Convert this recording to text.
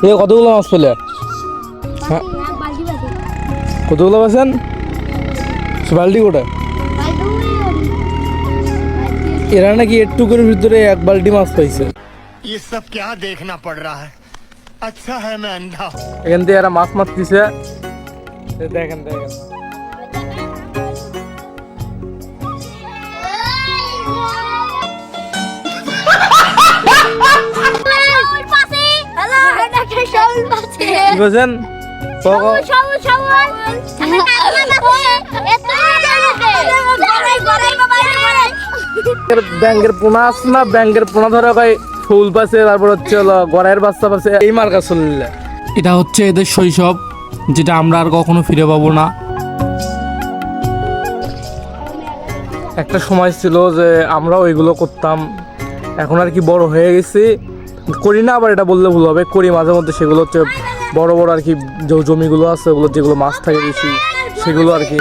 এ কতগুলো মাছ পেলে কতগুলো পাচ্ছেন বাল্টি কোটা এরা নাকি এটুকুর ভিতরে এক বাল্টি মাছ পাইছে এখান থেকে এরা মাছ মাছ দিছে দেখেন দেখেন এর ব্যাংকের পোনা আছে না? ব্যাংকের পোনা ধরে কয় ফুল পাশে তারপর হচ্ছে হলো গড়াইয়ের বাচ্চা পাশে এই মার্কা চললে এটা হচ্ছে এদের শৈশব যেটা আমরা আর কখনো ফিরে পাবো না। একটা সময় ছিল যে আমরা ওইগুলো করতাম। এখন আর কি বড় হয়ে গেছি। করি না, আবার এটা বললে ভুল হবে। করি মাঝে মধ্যে সেগুলো হচ্ছে বড় বড় আর কি জমিগুলো আছে, ওগুলো যেগুলো মাছ থাকে বেশি, সেগুলো আর কি।